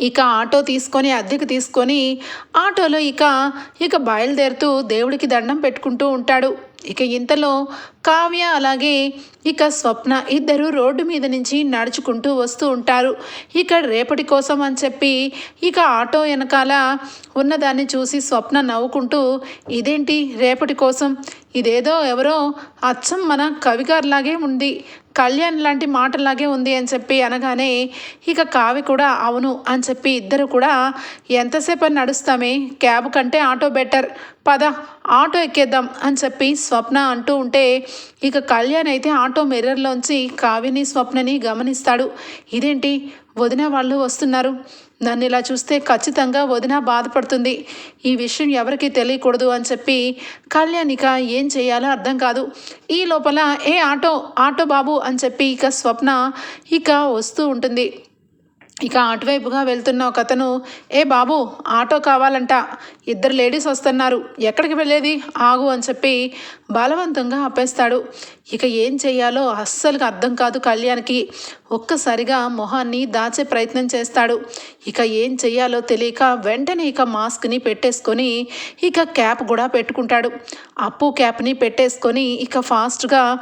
ఇక ఆటో తీసుకొని అద్దెకు తీసుకొని ఆటోలో ఇక ఇక బయలుదేరుతూ దేవుడికి దండం పెట్టుకుంటూ ఉంటాడు. ఇక ఇంతలో కావ్య అలాగే ఇక స్వప్న ఇద్దరు రోడ్డు మీద నుంచి నడుచుకుంటూ వస్తూ ఉంటారు. ఇక రేపటి కోసం అని చెప్పి ఇక ఆటో వెనకాల ఉన్నదాన్ని చూసి స్వప్న నవ్వుకుంటూ ఇదేంటి రేపటి కోసం? ఇదేదో ఎవరో అచ్చం మన కవిగారిలాగే ఉంది. కళ్యాణ్ లాంటి మాటలాగే ఉంది అని చెప్పి అనగానే ఇక కావి కూడా అవును అని చెప్పి ఇద్దరు కూడా ఎంతసేపు అని నడుస్తామే? క్యాబ్ కంటే ఆటో బెటర్. పద ఆటో ఎక్కేద్దాం అని చెప్పి స్వప్న అంటూ ఉంటే ఇక కళ్యాణ్ అయితే ఆటో మిర్రర్లోంచి కావిని స్వప్నని గమనిస్తాడు. ఇదేంటి? వదిన వాళ్ళు వస్తున్నారు. నన్ను ఇలా చూస్తే ఖచ్చితంగా వదిన బాధపడుతుంది. ఈ విషయం ఎవరికీ తెలియకూడదు అని చెప్పి కళ్యాణ్ ఇక ఏం చేయాలో అర్థం కాదు. ఈ లోపల ఏ ఆటో ఆటో బాబు అని చెప్పి ఇక స్వప్న ఇక వస్తూ ఉంటుంది. ఇక అటువైపుగా వెళ్తున్న ఒక అతను ఏ బాబు ఆటో కావాలంట. ఇద్దరు లేడీస్ వస్తున్నారు. ఎక్కడికి వెళ్ళేది? ఆగు అని చెప్పి బలవంతంగా ఆపేస్తాడు. ఇక ఏం చేయాలో అస్సలు అర్థం కాదు కళ్యాణ్కి. ఒక్కసారిగా మొహాన్ని దాచే ప్రయత్నం చేస్తాడు. ఇక ఏం చేయాలో తెలియక వెంటనే ఇక మాస్క్ని పెట్టేసుకొని ఇక క్యాప్ కూడా పెట్టుకుంటాడు. అప్పు క్యాప్ని పెట్టేసుకొని ఇక ఫాస్ట్గా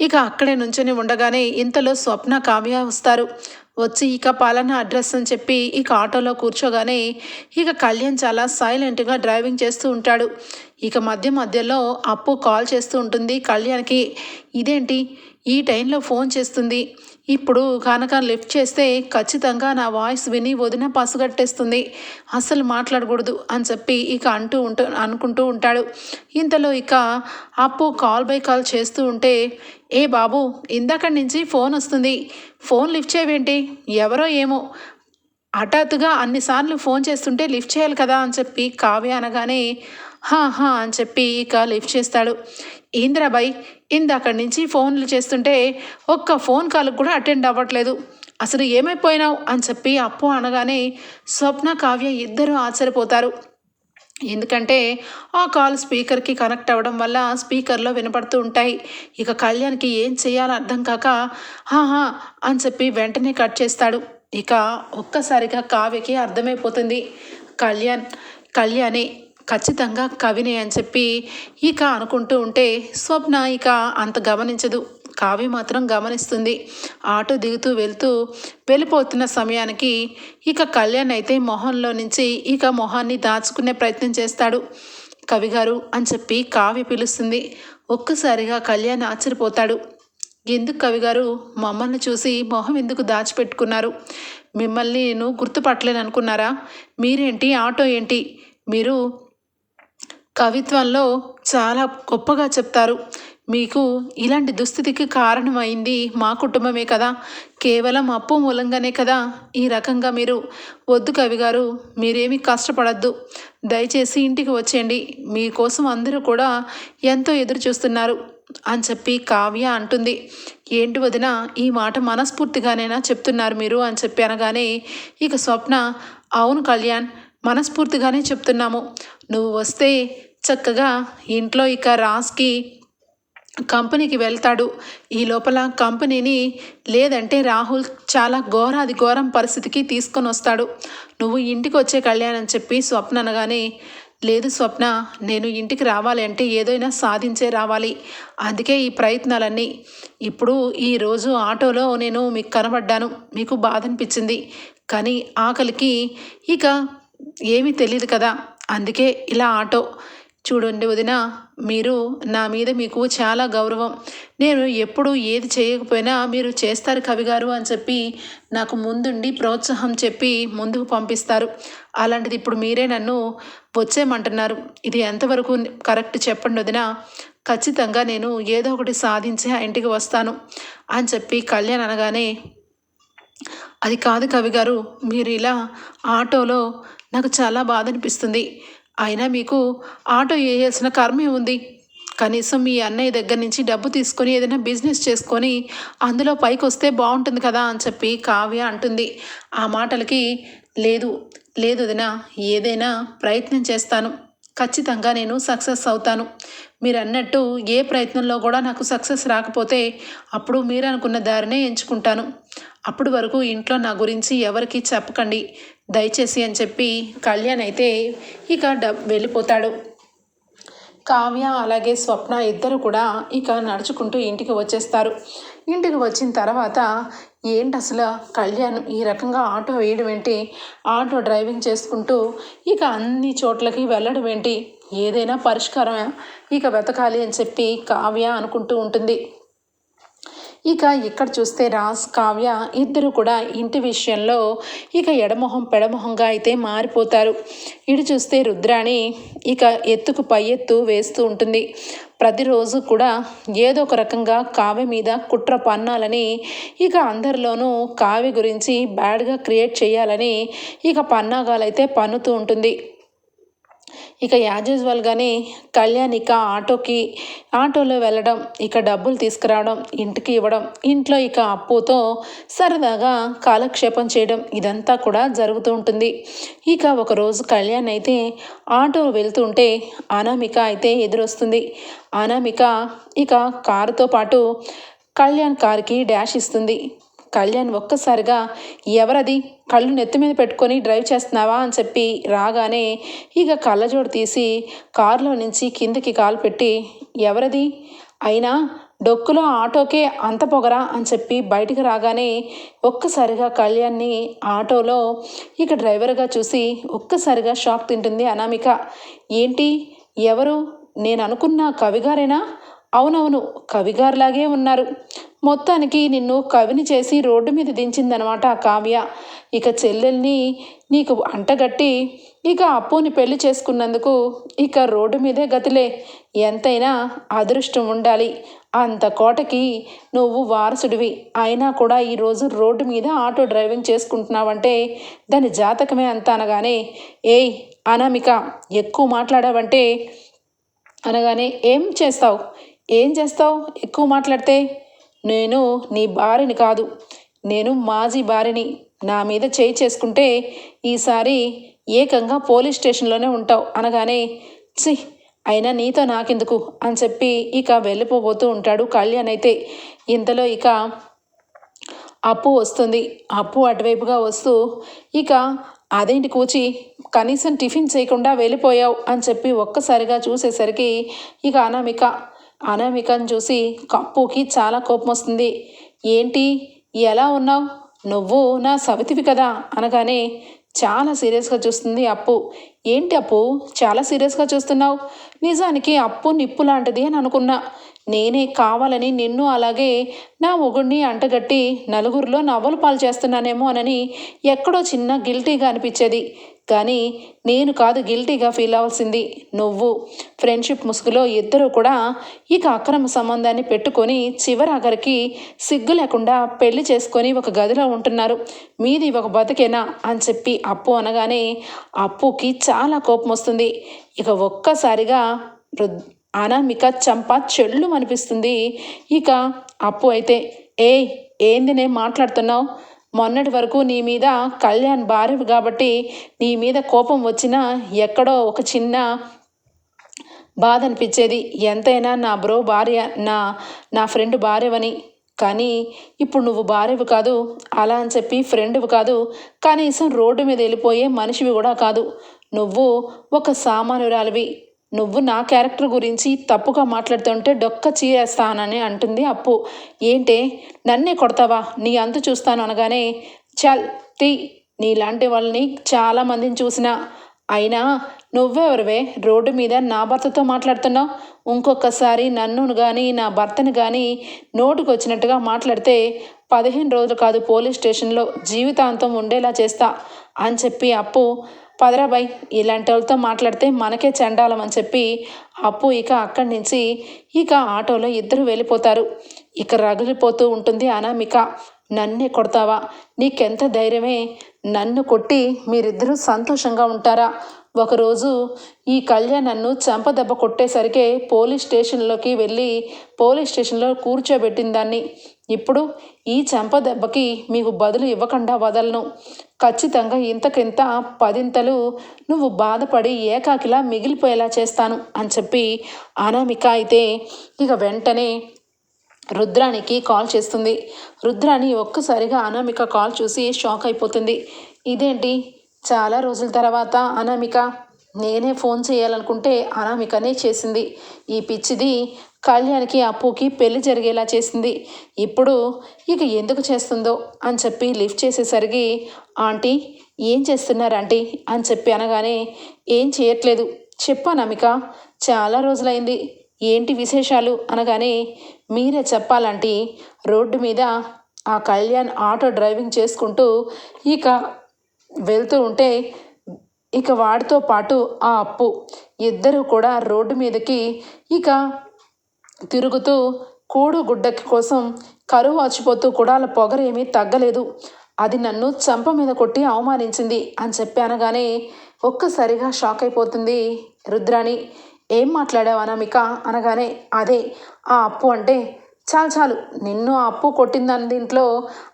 ఇక అక్కడే నుంచొని ఉండగానే ఇంతలో స్వప్న కావ్య వస్తారు. వచ్చి ఇక పాలన అడ్రస్ అని చెప్పి ఇక ఆటోలో కూర్చోగానే ఇక కళ్యాణ్ చాలా సైలెంట్గా డ్రైవింగ్ చేస్తూ ఉంటాడు. ఇక మధ్య మధ్యలో అప్పు కాల్ చేస్తూ ఉంటుంది కళ్యాణ్కి. ఇదేంటి? ఈ టైంలో ఫోన్ చేస్తుంది. ఇప్పుడు కనుక లిఫ్ట్ చేస్తే ఖచ్చితంగా నా వాయిస్ విని వదిన పసుగట్టేస్తుంది అసలు మాట్లాడకూడదు అని చెప్పి ఇక అంటూ ఉంటూ అనుకుంటూ ఉంటాడు. ఇంతలో ఇక అప్పు కాల్ బై కాల్ చేస్తూ ఉంటే ఏ బాబు ఇందాక నుంచి ఫోన్ వస్తుంది. ఫోన్ లిఫ్ట్ చేయవేంటి? ఎవరో ఏమో. హఠాత్తుగా అన్నిసార్లు ఫోన్ చేస్తుంటే లిఫ్ట్ చేయాలి కదా అని చెప్పి కావ్య అనగానే హా హా అని చెప్పి ఇక లిఫ్ట్ చేస్తాడు. ఇంద్రాబాయ్ అక్కడి నుంచి ఫోన్లు చేస్తుంటే ఒక్క ఫోన్ కాల్కి కూడా అటెండ్ అవ్వట్లేదు. అసలు ఏమైపోయినావు? అని చెప్పి అప్పు అనగానే స్వప్న కావ్య ఇద్దరూ ఆశ్చర్యపోతారు. ఎందుకంటే ఆ కాల్ స్పీకర్కి కనెక్ట్ అవ్వడం వల్ల స్పీకర్లో వినపడుతూ ఉంటాయి. ఇక కళ్యాణ్కి ఏం చేయాలో అర్థం కాక హాహా అని చెప్పి వెంటనే కట్ చేస్తాడు. ఇక ఒక్కసారిగా కావ్యకి అర్థమైపోతుంది. కళ్యాణ్ కళ్యాణే ఖచ్చితంగా కవినే అని చెప్పి ఇక అనుకుంటూ ఉంటే స్వప్న ఇక అంత గమనించదు. కావ్య మాత్రం గమనిస్తుంది. ఆటో దిగుతూ వెళ్తూ వెళ్ళిపోతున్న సమయానికి ఇక కళ్యాణ్ అయితే మొహంలో నుంచి ఇక మొహాన్ని దాచుకునే ప్రయత్నం చేస్తాడు. కవిగారు అని చెప్పి కావ్య పిలుస్తుంది. ఒక్కసారిగా కళ్యాణ్ ఆశ్చర్యపోతాడు. ఎందుకు కవిగారు మమ్మల్ని చూసి మొహం ఎందుకు దాచిపెట్టుకున్నారు? మిమ్మల్ని నేను గుర్తుపట్టలేను అనుకున్నారా? మీరేంటి? ఆటో ఏంటి? మీరు కవిత్వంలో చాలా గొప్పగా చెప్తారు. మీకు ఇలాంటి దుస్థితికి కారణమైంది మా కుటుంబమే కదా. కేవలం అప్పు మూలంగానే కదా ఈ రకంగా మీరు. వద్దు కవి గారు మీరేమీ కష్టపడద్దు. దయచేసి ఇంటికి వచ్చేయండి. మీకోసం అందరూ కూడా ఎంతో ఎదురు చూస్తున్నారు అని చెప్పి కావ్య అంటుంది. ఏంటి వదిన ఈ మాట మనస్ఫూర్తిగానైనా చెప్తున్నారు మీరు? అని చెప్పి అనగానే ఇక స్వప్న అవును కళ్యాణ్ మనస్ఫూర్తిగానే చెప్తున్నాము. నువ్వు వస్తే చక్కగా ఇంట్లో ఇక రాస్కి కంపెనీకి వెళ్తాడు. ఈ లోపల కంపెనీని లేదంటే రాహుల్ చాలా ఘోరాది ఘోరం పరిస్థితికి తీసుకొని వస్తాడు. నువ్వు ఇంటికి వచ్చే కళ్యాణ్ అని చెప్పి స్వప్న అనగానే లేదు స్వప్న నేను ఇంటికి రావాలి అంటే ఏదైనా సాధించే రావాలి. అందుకే ఈ ప్రయత్నాలన్నీ. ఇప్పుడు ఈరోజు ఆటోలో నేను మీకు కనబడ్డాను. మీకు బాధ అనిపించింది కానీ ఆకలికి ఇక ఏమీ తెలియదు కదా. అందుకే ఇలా ఆటో. చూడండి వదిన మీరు నా మీద మీకు చాలా గౌరవం. నేను ఎప్పుడు ఏది చేయకపోయినా మీరు చేస్తారు కవిగారు అని చెప్పి నాకు ముందుండి ప్రోత్సాహం చెప్పి ముందుకు పంపిస్తారు. అలాంటిది ఇప్పుడు మీరే నన్ను వచ్చేయమంటున్నారు. ఇది ఎంతవరకు కరెక్ట్ చెప్పండి వదిన ఖచ్చితంగా నేను ఏదో ఒకటి సాధించి ఆ ఇంటికి వస్తాను అని చెప్పి కళ్యాణ్ అనగానే అది కాదు కవి గారు మీరు ఇలా ఆటోలో నాకు చాలా బాధ అనిపిస్తుంది. అయినా మీకు ఆటో వేయాల్సిన కర్మే ఉంది. కనీసం మీ అన్నయ్య దగ్గర నుంచి డబ్బు తీసుకొని ఏదైనా బిజినెస్ చేసుకొని అందులో పైకి వస్తే బాగుంటుంది కదా అని చెప్పి కావ్య అంటుంది. ఆ మాటలకి లేదు లేదు వదినా ఏదైనా ప్రయత్నం చేస్తాను. ఖచ్చితంగా నేను సక్సెస్ అవుతాను. మీరు అన్నట్టు ఏ ప్రయత్నంలో కూడా నాకు సక్సెస్ రాకపోతే అప్పుడు మీరు అనుకున్న దారినే ఎంచుకుంటాను. అప్పటి వరకు ఇంట్లో నా గురించి ఎవరికి చెప్పకండి. దయచేసి అని చెప్పి కళ్యాణ్ అయితే ఇక డబ్ వెళ్ళిపోతాడు. కావ్య అలాగే స్వప్న ఇద్దరు కూడా ఇక నడుచుకుంటూ ఇంటికి వచ్చేస్తారు. ఇంటికి వచ్చిన తర్వాత ఏంటి అసలు కళ్యాణ్ ఈ రకంగా ఆటో వేయడం ఏంటి? ఆటో డ్రైవింగ్ చేసుకుంటూ ఇక అన్ని చోట్లకి వెళ్ళడం ఏంటి? ఏదైనా పరిష్కారం ఇక వెతకాలి అని చెప్పి కావ్య అనుకుంటూ ఉంటుంది. ఇక ఇక్కడ చూస్తే రాజ్ కావ్య ఇద్దరు కూడా ఇంటి విషయంలో ఇక ఎడమొహం పెడమొహంగా అయితే మారిపోతారు. ఇటు చూస్తే రుద్రాణి ఇక ఎత్తుకు పై ఎత్తు వేస్తూ ఉంటుంది. ప్రతిరోజు కూడా ఏదో ఒక రకంగా కావ్య మీద కుట్ర పన్నాలని ఇక అందరిలోనూ కావ్య గురించి బ్యాడ్గా క్రియేట్ చేయాలని ఇక పన్నాగాలైతే పన్నుతూ ఉంటుంది. ఇక యాజ్ యూజువల్గానే కళ్యాణ్ ఇక ఆటోకి ఆటోలో వెళ్ళడం ఇక డబ్బులు తీసుకురావడం ఇంటికి ఇవ్వడం ఇంట్లో ఇక అప్పుతో సరదాగా కాలక్షేపం చేయడం ఇదంతా కూడా జరుగుతూ ఉంటుంది. ఇక ఒకరోజు కళ్యాణ్ అయితే ఆటో వెళ్తుంటే అనామిక అయితే ఎదురొస్తుంది. అనామిక ఇక కారుతో పాటు కళ్యాణ్ కారుకి డాష్ ఇస్తుంది. కళ్యాణ్ ఒక్కసారిగా ఎవరది? కళ్ళు నెత్తి మీద పెట్టుకొని డ్రైవ్ చేస్తున్నావా అని చెప్పి రాగానే ఇక కళ్ళజోడు తీసి కారులో నుంచి కిందకి కాలు పెట్టి ఎవరది? అయినా డొక్కులో ఆటోకే అంత పొగరా అని చెప్పి బయటికి రాగానే ఒక్కసారిగా కళ్యాణ్ని ఆటోలో ఇక డ్రైవర్గా చూసి ఒక్కసారిగా షాక్ తింటుంది అనామిక. ఏంటి? ఎవరు? నేను అనుకున్న కవిగారేనా? అవునవును కవిగారులాగే ఉన్నారు. మొత్తానికి నిన్ను కవిని చేసి రోడ్డు మీద దించిందనమాట ఆ కావ్య. ఇక చెల్లెల్ని నీకు అంటగట్టి ఇక అప్పుని పెళ్ళి చేసుకున్నందుకు ఇక రోడ్డు మీదే గతిలే. ఎంతైనా అదృష్టం ఉండాలి. అంత కోటకి నువ్వు వారసుడివి. అయినా కూడా ఈరోజు రోడ్డు మీద ఆటో డ్రైవింగ్ చేసుకుంటున్నావంటే దాని జాతకమే అంత అనగానే ఏయ్ అనామిక ఎక్కువ మాట్లాడావంటే అనగానే ఏం చేస్తావు? ఏం చేస్తావు? ఎక్కువ మాట్లాడితే? నేను నీ భార్యని కాదు. నేను మాజీ భార్యని. నా మీద చేయి చేసుకుంటే ఈసారి ఏకంగా పోలీస్ స్టేషన్లోనే ఉంటావు. అనగానే చి అయినా నీతో నాకెందుకు? అని చెప్పి ఇక వెళ్ళిపోబోతూ ఉంటాడు కళ్యాణ్ అయితే. ఇంతలో ఇక అప్పు వస్తుంది. అప్పు అటువైపుగా వస్తూ ఇక అదేంటి కూచి? కనీసం టిఫిన్ చేయకుండా వెళ్ళిపోయావు అని చెప్పి ఒక్కసారిగా చూసేసరికి ఇక అనామిక అనామికను చూసి కప్పుకి చాలా కోపం వస్తుంది. ఏంటి? ఎలా ఉన్నావు? నువ్వు నా సవితివి కదా? అనగానే చాలా సీరియస్గా చూస్తుంది అప్పు. ఏంటి అప్పు? చాలా సీరియస్గా చూస్తున్నావు. నిజానికి అప్పు నిప్పు లాంటిది అని అనుకున్నా. నేనే కావాలని నిన్ను అలాగే నా మొగుడిని అంటగట్టి నలుగురిలో నవ్వలు పాలు చేస్తున్నానేమో అనని ఎక్కడో చిన్న గిల్టీగా అనిపించేది. కానీ నేను కాదు గిల్టీగా ఫీల్ అవ్వాల్సింది నువ్వు. ఫ్రెండ్షిప్ ముసుగులో ఇద్దరు కూడా ఇక అక్రమ సంబంధాన్ని పెట్టుకొని చివరాఖరికి సిగ్గు లేకుండా పెళ్ళి చేసుకొని ఒక గదిలో ఉంటున్నారు. మీది ఒక బతికేనా అని చెప్పి అప్పు అనగానే అప్పుకి చాలా కోపం వస్తుంది. ఇక ఒక్కసారిగా అనామిక చంప చెళ్ళు అనిపిస్తుంది. ఇక అప్పు అయితే ఏ ఏంది నేను మాట్లాడుతున్నావు? మొన్నటి వరకు నీ మీద కళ్యాణ్ భార్య కాబట్టి నీ మీద కోపం వచ్చినా ఎక్కడో ఒక చిన్న బాధ అనిపించేది. ఎంతైనా నా బ్రో భార్య నా నా ఫ్రెండ్ భార్యవని. కానీ ఇప్పుడు నువ్వు భార్యవి కాదు అలా అని చెప్పి ఫ్రెండ్వి కాదు. కనీసం రోడ్డు మీద వెళ్ళిపోయే మనిషివి కూడా కాదు. నువ్వు ఒక సామాన్యురాలివి. నువ్వు నా క్యారెక్టర్ గురించి తప్పుగా మాట్లాడుతుంటే డొక్క చీరేస్తానని అంటుంది అప్పు. ఏంటే? నన్నే కొడతావా? నీ అంతు చూస్తాను అనగానే చల్ తీ. నీలాంటి వాళ్ళని చాలామందిని చూసిన. అయినా నువ్వెవరివే? రోడ్డు మీద నా భర్తతో మాట్లాడుతున్నావు. ఇంకొకసారి నన్ను కానీ నా భర్తను కానీ నోటుకు వచ్చినట్టుగా మాట్లాడితే పదిహేను రోజులు కాదు పోలీస్ స్టేషన్లో జీవితాంతం ఉండేలా చేస్తా అని చెప్పి అప్పు పదరాబాయ్ ఇలాంటి వాళ్ళతో మాట్లాడితే మనకే చండాలం అని చెప్పి అప్పు ఇక అక్కడి నుంచి ఇక ఆటోలో ఇద్దరు వెళ్ళిపోతారు. ఇక రగిలిపోతూ ఉంటుంది అనామిక. నన్నే కొడతావా? నీకెంత ధైర్యమే? నన్ను కొట్టి మీరిద్దరూ సంతోషంగా ఉంటారా? ఒకరోజు ఈ కళ్యాణ్ నన్ను చెంపదెబ్బ కొట్టేసరికే పోలీస్ స్టేషన్లోకి వెళ్ళి పోలీస్ స్టేషన్లో కూర్చోబెట్టిన దాన్ని ఇప్పుడు ఈ చెంపదెబ్బకి మీకు బదులు ఇవ్వకుండా వదలను. ఖచ్చితంగా ఇంతకింత పదింతలు నువ్వు బాధపడి ఏకాకిలా మిగిలిపోయేలా చేస్తాను అని చెప్పి అనామిక అయితే ఇక వెంటనే రుద్రానికి కాల్ చేస్తుంది. రుద్రాని ఒక్కసారిగా అనామిక కాల్ చూసి షాక్ అయిపోతుంది. ఇదేంటి? చాలా రోజుల తర్వాత అనామిక నేనే ఫోన్ చేయాలనుకుంటే అనామికనే చేసింది. ఈ పిచ్చిది కళ్యాణ్కి అప్పుకి పెళ్ళి జరిగేలా చేసింది. ఇప్పుడు ఇక ఎందుకు చేస్తుందో అని చెప్పి లిఫ్ట్ చేసేసరికి ఆంటీ ఏం చేస్తున్నారు ఆంటీ? అని చెప్పి అనగానే ఏం చేయట్లేదు. చెప్పు అనామిక. చాలా రోజులైంది. ఏంటి విశేషాలు? అనగానే మీరే చెప్పాలంటే రోడ్డు మీద ఆ కళ్యాణ్ ఆటో డ్రైవింగ్ చేసుకుంటూ ఇక వెళ్తూ ఉంటే ఇక వాడితో పాటు ఆ అప్పు ఇద్దరు కూడా రోడ్డు మీదకి ఇక తిరుగుతూ కూడు గుడ్డ కోసం కరువు వచ్చిపోతూ కూడా వాళ్ళ పొగరేమీ తగ్గలేదు. అది నన్ను చంప మీద కొట్టి అవమానించింది అని చెప్పి అనగానే ఒక్కసారిగా షాక్ అయిపోతుంది రుద్రాణి. ఏం మాట్లాడావు అనామిక? అనగానే అదే ఆ అప్పు అంటే చాలు చాలు నిన్ను ఆ అప్పు కొట్టిందని దీంట్లో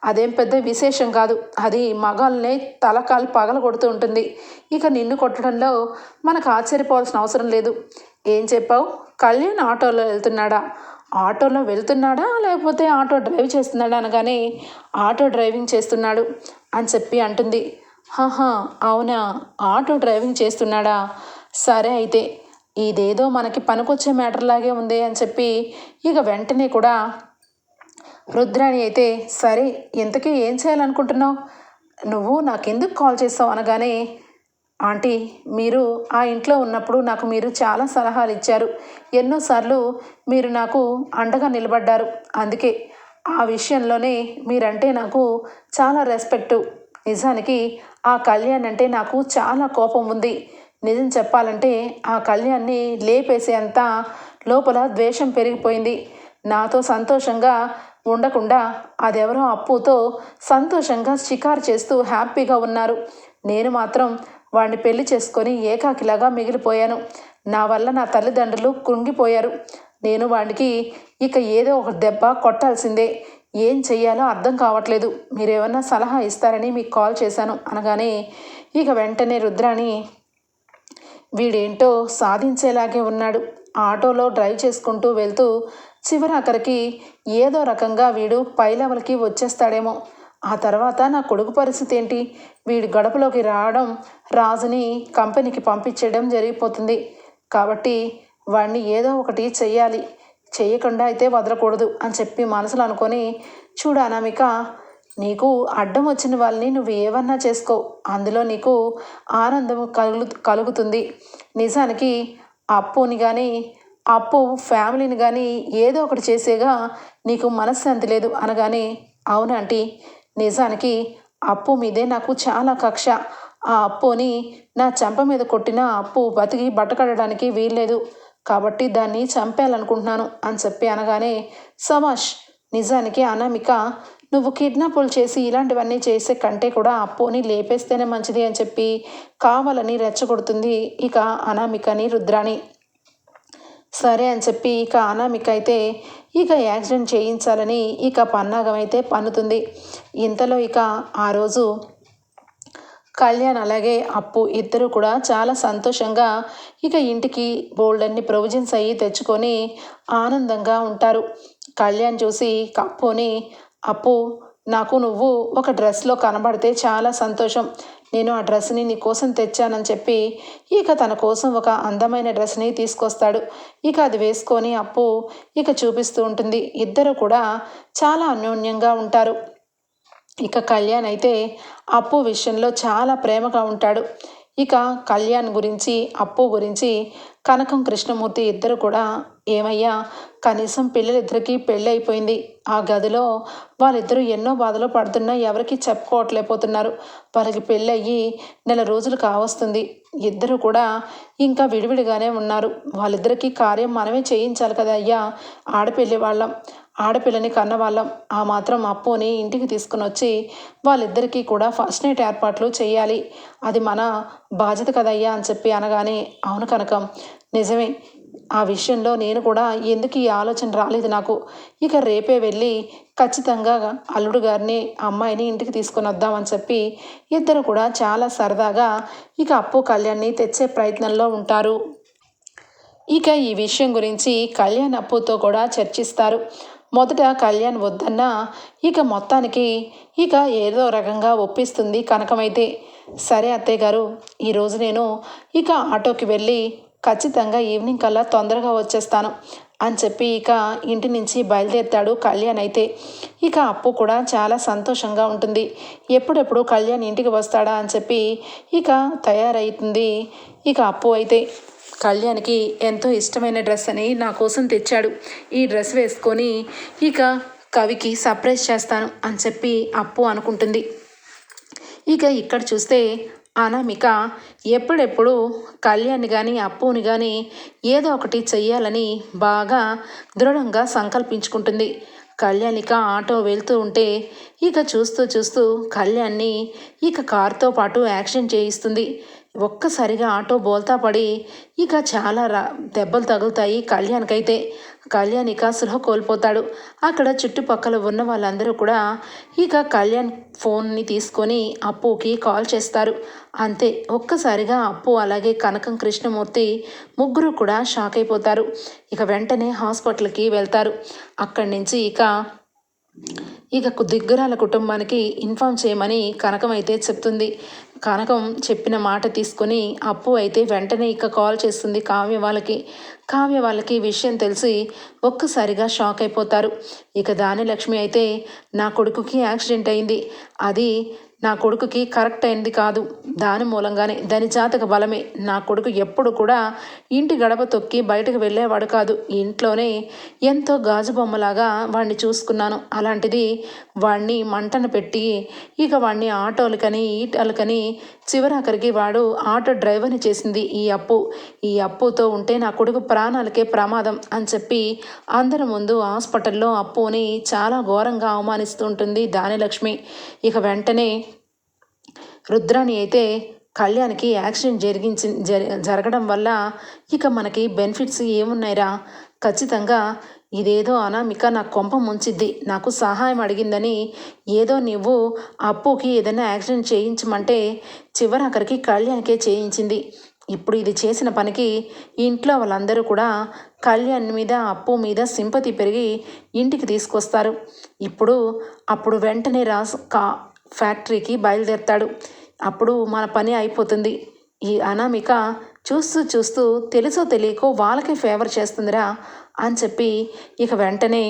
అదేం పెద్ద విశేషం కాదు. అది మగాల్నే తలకాలు పగల కొడుతూ ఉంటుంది. ఇక నిన్ను కొట్టడంలో మనకు ఆశ్చర్యపోవాల్సిన అవసరం లేదు. ఏం చెప్పావు? కళ్యాణ్ ఆటోలో వెళ్తున్నాడా? ఆటోలో వెళ్తున్నాడా? లేకపోతే ఆటో డ్రైవ్ చేస్తున్నాడా అనగానే ఆటో డ్రైవింగ్ చేస్తున్నాడు అని చెప్పి అంటుంది. హహా అవునా? ఆటో డ్రైవింగ్ చేస్తున్నాడా? సరే అయితే ఇదేదో మనకి పనికొచ్చే మ్యాటర్లాగే ఉంది అని చెప్పి ఇక వెంటనే కూడా రుద్రాణి అయితే సరే ఇంతకీ ఏం చేయాలనుకుంటున్నావు? నువ్వు నాకెందుకు కాల్ చేస్తావు అనగానే ఆంటీ మీరు ఆ ఇంట్లో ఉన్నప్పుడు నాకు మీరు చాలా సలహాలు ఇచ్చారు. ఎన్నోసార్లు మీరు నాకు అండగా నిలబడ్డారు. అందుకే ఆ విషయంలోనే మీరంటే నాకు చాలా రెస్పెక్టు. నిజానికి ఆ కళ్యాణ్ అంటే నాకు చాలా కోపం ఉంది. నిజం చెప్పాలంటే ఆ కళ్యాణ్ని లేపేసేంత లోపల ద్వేషం పెరిగిపోయింది. నాతో సంతోషంగా ఉండకుండా అదెవరో అప్పుతో సంతోషంగా షికారు చేస్తూ హ్యాపీగా ఉన్నారు. నేను మాత్రం వాడిని పెళ్ళి చేసుకొని ఏకాకిలాగా మిగిలిపోయాను. నా వల్ల నా తల్లిదండ్రులు కృంగిపోయారు. నేను వాడికి ఇక ఏదో ఒక దెబ్బ కొట్టాల్సిందే. ఏం చెయ్యాలో అర్థం కావట్లేదు. మీరేమన్నా సలహా ఇస్తారని మీకు కాల్ చేశాను. అనగానే ఇక వెంటనే రుద్రాణి వీడేంటో సాధించేలాగే ఉన్నాడు. ఆటోలో డ్రైవ్ చేసుకుంటూ వెళ్తూ చివరాఖరికి ఏదో రకంగా వీడు పై లెవెల్కి వచ్చేస్తాడేమో. ఆ తర్వాత నా కొడుకు పరిస్థితి ఏంటి? వీడి గడపలోకి రావడం రాజుని కంపెనీకి పంపించడం జరిగిపోతుంది. కాబట్టి వాడిని ఏదో ఒకటి చెయ్యాలి. చేయకుండా అయితే వదలకూడదు అని చెప్పి మనసులో అనుకొని చూడు అనామిక నీకు అడ్డం వచ్చిన వాళ్ళని నువ్వు ఏమన్నా చేసుకో. అందులో నీకు ఆనందం కలుగు కలుగుతుంది. నిజానికి అప్పుని కానీ అప్పు ఫ్యామిలీని కానీ ఏదో ఒకటి చేసేగా నీకు మనశ్శాంతి లేదు అనగానే అవునంటీ నిజానికి అప్పు మీదే నాకు చాలా కక్ష. ఆ అప్పుని నా చెంప మీద కొట్టిన అప్పు బతికి బట్టకడడానికి వీల్లేదు. కాబట్టి దాన్ని చంపేయాలనుకుంటున్నాను అని చెప్పి అనగానే సమాష్ నిజానికి అనామిక నువ్వు కిడ్నాపులు చేసి ఇలాంటివన్నీ చేసే కంటే కూడా అప్పుని లేపేస్తేనే మంచిది అని చెప్పి కావాలని రెచ్చగొడుతుంది ఇక అనామికని రుద్రాణి. సరే అని చెప్పి ఇక అనామిక అయితే ఇక యాక్సిడెంట్ చేయించాలని ఇక పన్నాగం అయితే పన్నుతుంది. ఇంతలో ఇక ఆ రోజు కళ్యాణ్ అలాగే అప్పు ఇద్దరు కూడా చాలా సంతోషంగా ఇక ఇంటికి బోల్డన్ని ప్రొవిజన్స్ అయ్యి తెచ్చుకొని ఆనందంగా ఉంటారు. కళ్యాణ్ చూసి కప్పుని అప్పు నాకు నువ్వు ఒక డ్రెస్లో కనబడితే చాలా సంతోషం. నేను ఆ డ్రెస్ని నీ కోసం తెచ్చానని చెప్పి ఇక తన కోసం ఒక అందమైన డ్రెస్ని తీసుకొస్తాడు. ఇక అది వేసుకొని అప్పు ఇక చూపిస్తూ ఉంటుంది. ఇద్దరు కూడా చాలా అన్యోన్యంగా ఉంటారు. ఇక కళ్యాణ్ అయితే అప్పు విషయంలో చాలా ప్రేమగా ఉంటాడు. ఇక కళ్యాణ్ గురించి అప్పు గురించి కనకం కృష్ణమూర్తి ఇద్దరు కూడా ఏమయ్యా కనీసం పిల్లలిద్దరికీ పెళ్ళి అయిపోయింది. ఆ గదిలో వాళ్ళిద్దరూ ఎన్నో బాధలు పడుతున్నా ఎవరికి చెప్పుకోవట్లేకపోతున్నారు. వాళ్ళకి పెళ్ళి అయ్యి నెల రోజులు కావస్తుంది. ఇద్దరు కూడా ఇంకా విడివిడిగానే ఉన్నారు. వాళ్ళిద్దరికీ కార్యం మనమే చేయించాలి కదా అయ్యా ఆడపిల్లి వాళ్ళం ఆడపిల్లని కన్నవాళ్ళం. ఆ మాత్రం అప్పుని ఇంటికి తీసుకుని వచ్చి వాళ్ళిద్దరికీ కూడా ఫస్ట్ నైట్ ఏర్పాట్లు చేయాలి. అది మన బాధ్యత కదయ్యా అని చెప్పి అనగానే అవును కనకం నిజమే. ఆ విషయంలో నేను కూడా ఎందుకు ఈ ఆలోచన రాలేదు నాకు? ఇక రేపే వెళ్ళి ఖచ్చితంగా అల్లుడు గారిని అమ్మాయిని ఇంటికి తీసుకొని వద్దామని చెప్పి ఇద్దరు కూడా చాలా సరదాగా ఇక అప్పు కళ్యాణ్ని తెచ్చే ప్రయత్నంలో ఉంటారు. ఇక ఈ విషయం గురించి కళ్యాణ్ అప్పుతో కూడా చర్చిస్తారు. మొదట కళ్యాణ్ వద్దన్నా ఇక మొత్తానికి ఇక ఏదో రకంగా ఒప్పిస్తుంది కనకమైతే. సరే అత్తయ్య గారు ఈరోజు నేను ఇక ఆటోకి వెళ్ళి ఖచ్చితంగా ఈవినింగ్ కల్లా తొందరగా వచ్చేస్తాను అని చెప్పి ఇక ఇంటి నుంచి బయలుదేరుతాడు కళ్యాణ్ అయితే. ఇక అప్పు కూడా చాలా సంతోషంగా ఉంటుంది. ఎప్పుడెప్పుడు కళ్యాణ్ ఇంటికి వస్తాడా అని చెప్పి ఇక తయారవుతుంది ఇక అప్పు అయితే. కళ్యాణ్కి ఎంతో ఇష్టమైన డ్రెస్ అని నా కోసం తెచ్చాడు. ఈ డ్రెస్ వేసుకొని ఇక కవికి సర్ప్రైజ్ చేస్తాను అని చెప్పి అప్పు అనుకుంటుంది. ఇక ఇక్కడ చూస్తే అనామిక ఎప్పుడెప్పుడు కళ్యాణ్ని కానీ అప్పుని కానీ ఏదో ఒకటి చెయ్యాలని బాగా దృఢంగా సంకల్పించుకుంటుంది. కళ్యాణిక ఆటో వెళ్తూ ఉంటే ఇక చూస్తూ చూస్తూ కళ్యాణ్ని ఇక కారుతో పాటు యాక్షన్ చేయిస్తుంది. ఒక్కసారిగా ఆటో బోల్తా పడి ఇక చాలా రా దెబ్బలు తగులుతాయి కళ్యాణ్కైతే. కళ్యాణ్ ఇక సృహ కోల్పోతాడు. అక్కడ చుట్టుపక్కల ఉన్న వాళ్ళందరూ కూడా ఇక కళ్యాణ్ ఫోన్ని తీసుకొని అప్పుకి కాల్ చేస్తారు. అంతే ఒక్కసారిగా అప్పు అలాగే కనకం కృష్ణమూర్తి ముగ్గురు కూడా షాక్ అయిపోతారు. ఇక వెంటనే హాస్పిటల్కి వెళ్తారు. అక్కడి నుంచి ఇక ఇక దిగ్గరాల కుటుంబానికి ఇన్ఫామ్ చేయమని కనకం అయితే చెప్తుంది. కనకం చెప్పిన మాట తీసుకొని అప్పు అయితే వెంటనే ఇక కాల్ చేస్తుంది కావ్య వాళ్ళకి. కావ్య వాళ్ళకి విషయం తెలిసి ఒక్కసారిగా షాక్ అయిపోతారు. ఇక దాని లక్ష్మి అయితే నా కొడుకుకి యాక్సిడెంట్ అయింది. అది నా కొడుకుకి కరెక్ట్ అయింది కాదు. దాని మూలంగానే దాని జాతక బలమే. నా కొడుకు ఎప్పుడు కూడా ఇంటి గడప తొక్కి బయటకు వెళ్ళేవాడు కాదు. ఇంట్లోనే ఎంతో గాజు బొమ్మలాగా వాడిని చూసుకున్నాను. అలాంటిది వాడిని మంటను పెట్టి ఇక వాడిని ఆటోలకని ఈటలకని చివరాఖరికి వాడు ఆటో డ్రైవర్ని చేసింది ఈ అప్పు. ఈ అప్పుతో ఉంటే నా కొడుకు ప్రాణాలకే ప్రమాదం అని చెప్పి అందరి ముందు హాస్పిటల్లో అప్పుని చాలా ఘోరంగా అవమానిస్తూ ఉంటుంది దానిలక్ష్మి ఇక వెంటనే రుద్రాణి అయితే కళ్యాణ్కి యాక్సిడెంట్ జరిగించి జరగడం వల్ల ఇక మనకి బెనిఫిట్స్ ఏమున్నాయిరా? ఖచ్చితంగా ఇదేదో అనామిక నా కొంప ముంచిద్ది నాకు సహాయం అడిగిందని ఏదో నువ్వు అప్పుకి ఏదైనా యాక్సిడెంట్ చేయించమంటే చివరాఖరికి కళ్యాణ్కే చేయించింది. ఇప్పుడు ఇది చేసిన పనికి ఇంట్లో వాళ్ళందరూ కూడా కళ్యాణ్ మీద అప్పు మీద సింపతి పెరిగి ఇంటికి తీసుకొస్తారు. ఇప్పుడు అప్పుడు వెంటనే రాసు కా ఫ్యాక్టరీకి బయలుదేరుతాడు. అప్పుడు మన పని అయిపోతుంది. ఈ అనామిక చూస్తూ చూస్తూ తెలుసో తెలియకో వాళ్ళకి ఫేవర్ చేస్తుందిరా అని చెప్పి ఇక వెంటనే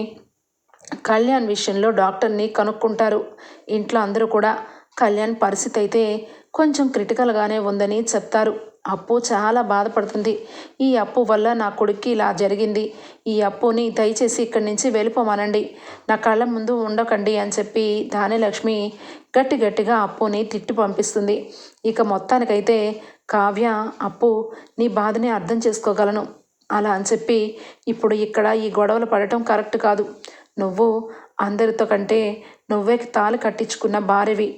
కళ్యాణ్ విషయంలో డాక్టర్ని కనుక్కుంటారు. ఇంట్లో అందరూ కూడా కళ్యాణ్ పరిస్థితి అయితే కొంచెం క్రిటికల్గానే ఉందని చెప్తారు. అప్పు చాలా బాధపడుతుంది. ఈ అప్పు వల్ల నా కొడుక్కి ఇలా జరిగింది. ఈ అప్పుని దయచేసి ఇక్కడి నుంచి వెళ్ళిపోమానండి. నా కళ్ళ ముందు ఉండకండి అని చెప్పి దానిలక్ష్మి గట్టి గట్టిగా అప్పుని తిట్టి పంపిస్తుంది. ఇక మొత్తానికైతే కావ్య అప్పు నీ బాధని అర్థం చేసుకోగలను. అలా అని చెప్పి ఇప్పుడు ఇక్కడ ఈ గొడవలు పడటం కరెక్ట్ కాదు. నువ్వు అందరితో కంటే నువ్వే తాళి కట్టించుకున్న భార్యవి.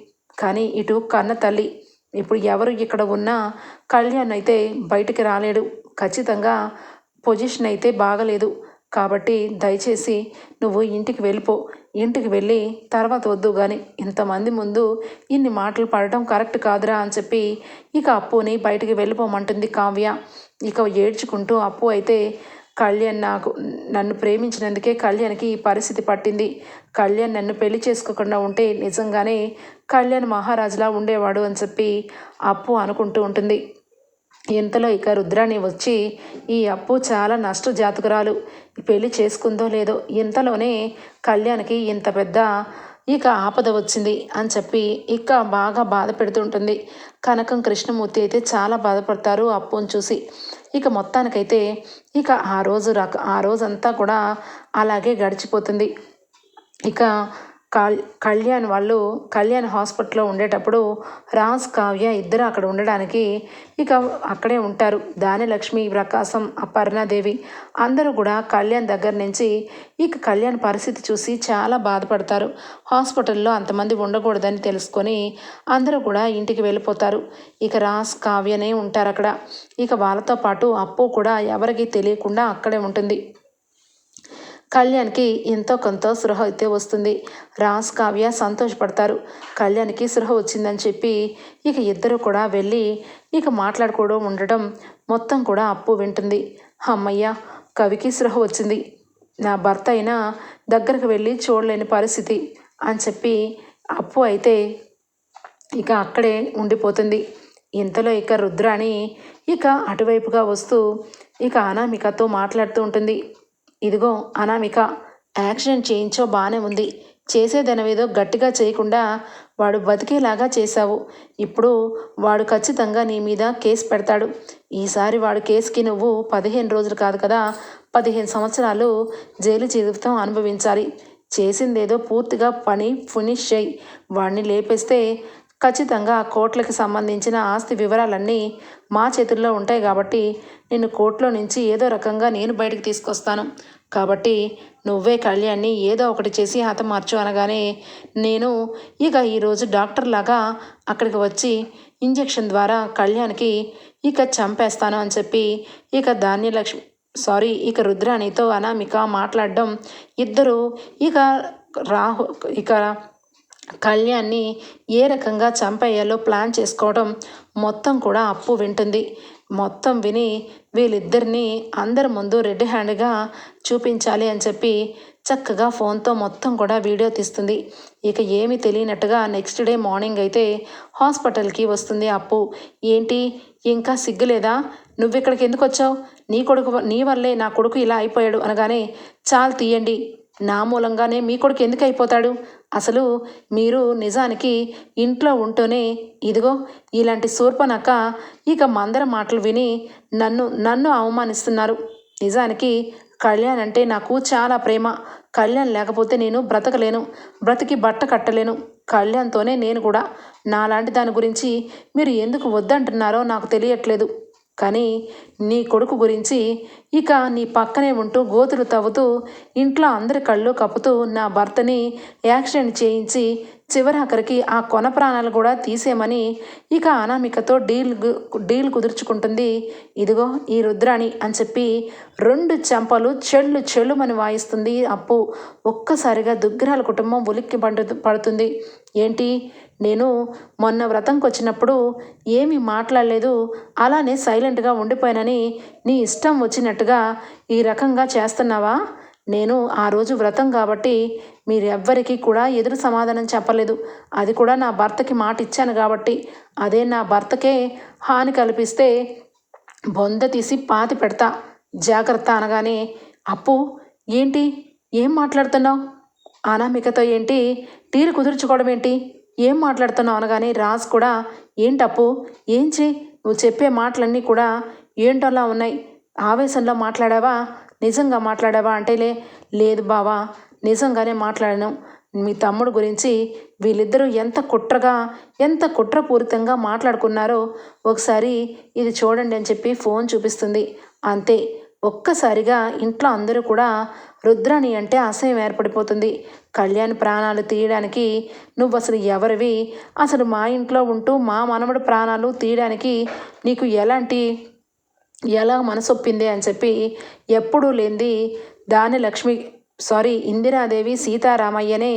కానీ ఇటు కన్న తల్లి ఇప్పుడు ఎవరు ఇక్కడ ఉన్నా కళ్యాణ్ అయితే బయటికి రాలేడు. ఖచ్చితంగా పొజిషన్ అయితే బాగలేదు. కాబట్టి దయచేసి నువ్వు ఇంటికి వెళ్ళిపో. ఇంటికి వెళ్ళి తర్వాత వద్దు కానీ ఇంతమంది ముందు ఇన్ని మాటలు పడటం కరెక్ట్ కాదురా అని చెప్పి ఇక అప్పుని బయటికి వెళ్ళిపోమంటుంది కావ్య. ఇక ఏడ్చుకుంటూ అప్పు అయితే కళ్యాణ్ నాకు నన్ను ప్రేమించినందుకే కళ్యాణ్కి ఈ పరిస్థితి పట్టింది. కళ్యాణ్ నన్ను పెళ్ళి చేసుకోకుండా ఉంటే నిజంగానే కళ్యాణ్ మహారాజులా ఉండేవాడు అని చెప్పి అప్పు అనుకుంటూ ఉంటుంది. ఇంతలో ఇక రుద్రాణి వచ్చి ఈ అప్పు చాలా నష్ట జాతకురాలు పెళ్ళి చేసుకుందో లేదో ఇంతలోనే కళ్యాణ్కి ఇంత పెద్ద ఇక ఆపద వచ్చింది అని చెప్పి ఇక బాగా బాధ పెడుతుంటుంది కనకం కృష్ణమూర్తి అయితే చాలా బాధపడతారు అప్పుని చూసి. ఇక మొత్తానికైతే ఇక ఆ రోజు రక ఆ రోజంతా కూడా అలాగే గడిచిపోతుంది. ఇక కల్ కళ్యాణ్ వాళ్ళు కళ్యాణ్ హాస్పిటల్లో ఉండేటప్పుడు రాజ్ కావ్య ఇద్దరు అక్కడ ఉండడానికి ఇక అక్కడే ఉంటారు. దానిలక్ష్మి ప్రకాశం అపర్ణాదేవి అందరూ కూడా కళ్యాణ్ దగ్గర నుంచి ఇక కళ్యాణ్ పరిస్థితి చూసి చాలా బాధపడతారు. హాస్పిటల్లో అంతమంది ఉండకూడదని తెలుసుకొని అందరూ కూడా ఇంటికి వెళ్ళిపోతారు. ఇక రాజ్ కావ్యనే ఉంటారు అక్కడ ఇక వాళ్ళతో పాటు అప్పు కూడా ఎవరికీ తెలియకుండా అక్కడే ఉంటుంది. కళ్యాణ్కి ఎంతో కొంత సృహ అయితే వస్తుంది. రాజ్ కావ్య సంతోషపడతారు. కళ్యాణ్కి సృహ వచ్చిందని చెప్పి ఇక ఇద్దరు కూడా వెళ్ళి ఇక మాట్లాడుకోవడం ఉండటం మొత్తం కూడా అప్పు వింటుంది. అమ్మయ్య కవికి సృహ వచ్చింది. నా భర్త అయినా దగ్గరకు వెళ్ళి చూడలేని పరిస్థితి అని చెప్పి అప్పు అయితే ఇక అక్కడే ఉండిపోతుంది. ఇంతలో ఇక రుద్రాణి ఇక అటువైపుగా వస్తూ ఇక అనామికతో మాట్లాడుతూ ఉంటుంది. ఇదిగో అనామిక యాక్సిడెంట్ చేయించో బాగానే ఉంది. చేసేదనవేదో గట్టిగా చేయకుండా వాడు బతికేలాగా చేశావు. ఇప్పుడు వాడు ఖచ్చితంగా నీ మీద కేసు పెడతాడు. ఈసారి వాడు కేసుకి నువ్వు పదిహేను రోజులు కాదు కదా పదిహేను సంవత్సరాలు జైలు జీవితం అనుభవించాలి. చేసిందేదో పూర్తిగా పని ఫినిష్ చేయి. వాడిని లేపేస్తే ఖచ్చితంగా ఆ కోట్లకి సంబంధించిన ఆస్తి వివరాలన్నీ మా చేతుల్లో ఉంటాయి కాబట్టి నిన్ను కోర్టులో నుంచి ఏదో రకంగా నేను బయటకు తీసుకొస్తాను. కాబట్టి నువ్వే కళ్యాణ్ని ఏదో ఒకటి చేసి హతమార్చు అనగానే నేను ఇక ఈరోజు డాక్టర్ లాగా అక్కడికి వచ్చి ఇంజెక్షన్ ద్వారా కళ్యాణ్కి ఇక చంపేస్తాను అని చెప్పి ఇక ధాన్యలక్ష్మి సారీ ఇక రుద్రాణితో అనామిక మాట్లాడడం ఇద్దరు ఇక రాహు ఇక కళ్యాణ్ని ఏ రకంగా చంపేయాలో ప్లాన్ చేసుకోవడం మొత్తం కూడా అప్పు వింటుంది. మొత్తం విని వీళ్ళిద్దరిని అందరి ముందు రెడ్ హ్యాండ్గా చూపించాలి అని చెప్పి చక్కగా ఫోన్తో మొత్తం కూడా వీడియో తీస్తుంది. ఇక ఏమి తెలియనట్టుగా నెక్స్ట్ డే మార్నింగ్ అయితే హాస్పిటల్కి వస్తుంది అప్పు. ఏంటి? ఇంకా సిగ్గులేదా? నువ్వు ఇక్కడికి ఎందుకు వచ్చావు? నీ కొడుకు నీ వల్లే నా కొడుకు ఇలా అయిపోయాడు అనగానే చాలు తీయండి. నా మూలంగానే మీ కొడుకు ఎందుకు అయిపోతాడు? అసలు మీరు నిజానికి ఇంట్లో ఉంటూనే ఇదిగో ఇలాంటి శూర్పనక ఇక మందర మాటలు విని నన్ను నన్ను అవమానిస్తున్నారు. నిజానికి కళ్యాణ్ అంటే నాకు చాలా ప్రేమ. కళ్యాణ్ లేకపోతే నేను బ్రతకలేను. బ్రతికి బట్ట కట్టలేను. కళ్యాణ్తోనే నేను కూడా. నాలాంటి దాని గురించి మీరు ఎందుకు వద్దంటున్నారో నాకు తెలియట్లేదు. కానీ నీ కొడుకు గురించి ఇక నీ పక్కనే ఉంటూ గోతులు తవ్వుతూ ఇంట్లో అందరి కళ్ళు కప్పుతూ నా భర్తని యాక్సిడెంట్ చేయించి చివరాఖరికి ఆ కొన ప్రాణాలు కూడా తీసేమని ఇక అనామికతో డీల్ డీల్ కుదుర్చుకుంటుంది. ఇదిగో ఈ రుద్రాణి అని చెప్పి రెండు చెంపలు చెళ్ళు చెళ్ళుమని వాయిస్తుంది అప్పు. ఒక్కసారిగా దుగ్గిరాల కుటుంబం ఉలిక్కి పండు పడుతుంది. ఏంటి? నేను మొన్న వ్రతంకి వచ్చినప్పుడు ఏమీ మాట్లాడలేదు అలానే సైలెంట్గా ఉండిపోయానని నీ ఇష్టం వచ్చినట్టుగా ఈ రకంగా చేస్తున్నావా? నేను ఆ రోజు వ్రతం కాబట్టి మీరెవ్వరికీ కూడా ఎదురు సమాధానం చెప్పలేదు. అది కూడా నా భర్తకి మాట ఇచ్చాను కాబట్టి అదే నా భర్తకే హాని కల్పిస్తే బొంద తీసి పాతి పెడతా. జాగ్రత్త అనగానే అప్పు ఏంటి? ఏం మాట్లాడుతున్నావు? అనామికతో ఏంటి? తీరు కుదుర్చుకోవడం ఏంటి ఏం మాట్లాడుతున్నావు అనగానే రాజ్ కూడా ఏంటప్పు? ఏం నువ్వు చెప్పే మాటలన్నీ కూడా ఏంటోలా ఉన్నాయి? ఆవేశంలో మాట్లాడావా? నిజంగా మాట్లాడావా అంటేలే లేదు బావా నిజంగానే మాట్లాడాను. మీ తమ్ముడు గురించి వీళ్ళిద్దరూ ఎంత కుట్రగా ఎంత కుట్రపూరితంగా మాట్లాడుకున్నారో ఒకసారి ఇది చూడండి అని చెప్పి ఫోన్ చూపిస్తుంది. అంతే. ఒక్కసారిగా ఇంట్లో అందరూ కూడా రుద్రాణి అంటే అసహ్యం ఏర్పడిపోతుంది. కళ్యాణ్ ప్రాణాలు తీయడానికి నువ్వు అసలు ఎవరివి? అసలు మా ఇంట్లో ఉంటూ మా మనవడి ప్రాణాలు తీయడానికి నీకు ఎలాంటి ఎలా మనసొప్పింది అని చెప్పి ఎప్పుడూ లేనిది దాని లక్ష్మి సారీ ఇందిరాదేవి సీతారామయ్యనే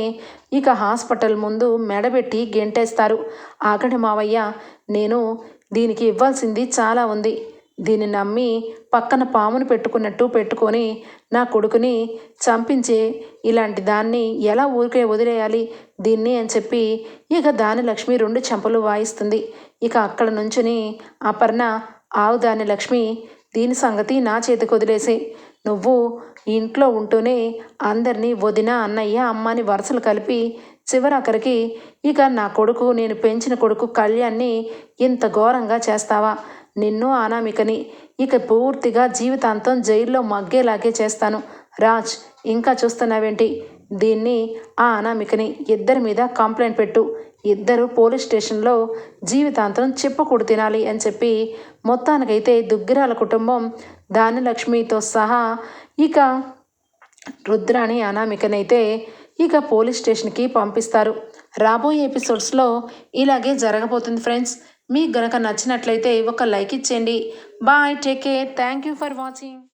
ఇక హాస్పిటల్ ముందు మెడబెట్టి గెంటేస్తారు. ఆగడి మావయ్య నేను దీనికి ఇవ్వాల్సింది చాలా ఉంది. దీన్ని నమ్మి పక్కన పామును పెట్టుకున్నట్టు పెట్టుకొని నా కొడుకుని చంపించి ఇలాంటి దాన్ని ఎలా ఊరికే వదిలేయాలి దీన్ని అని చెప్పి ఇక దాని లక్ష్మి రెండు చెంపలు వాయిస్తుంది. ఇక అక్కడ నుంచుని అపర్ణ ఆవు దాని లక్ష్మి దీని సంగతి నా చేతికి వదిలేసే. నువ్వు ఇంట్లో ఉంటూనే అందరినీ వదిన అన్నయ్య అమ్మని వరుసలు కలిపి చివరాఖరికి ఇక నా కొడుకు నేను పెంచిన కొడుకు కళ్యాణ్ని ఇంత ఘోరంగా చేస్తావా? నిన్ను అనామికని. ఇక పూర్తిగా జీవితాంతం జైల్లో మగ్గేలాగే చేస్తాను. రాజ్ ఇంకా చూస్తున్నావేంటి? దీన్ని ఆ అనామికని ఇద్దరి మీద కంప్లైంట్ పెట్టు. ఇద్దరు పోలీస్ స్టేషన్లో జీవితాంతం చెప్పకూడదు తినాలి అని చెప్పి మొత్తానికైతే దుగ్గిరాల కుటుంబం దానిలక్ష్మితో సహా ఇక రుద్రాణి అనామికనైతే ఇక పోలీస్ స్టేషన్కి పంపిస్తారు. రాబోయే ఎపిసోడ్స్లో ఇలాగే జరగబోతుంది ఫ్రెండ్స్. మీకు గనక నచ్చినట్లయితే ఒక లైక్ ఇచ్చేయండి. Bye take care. Thank you for watching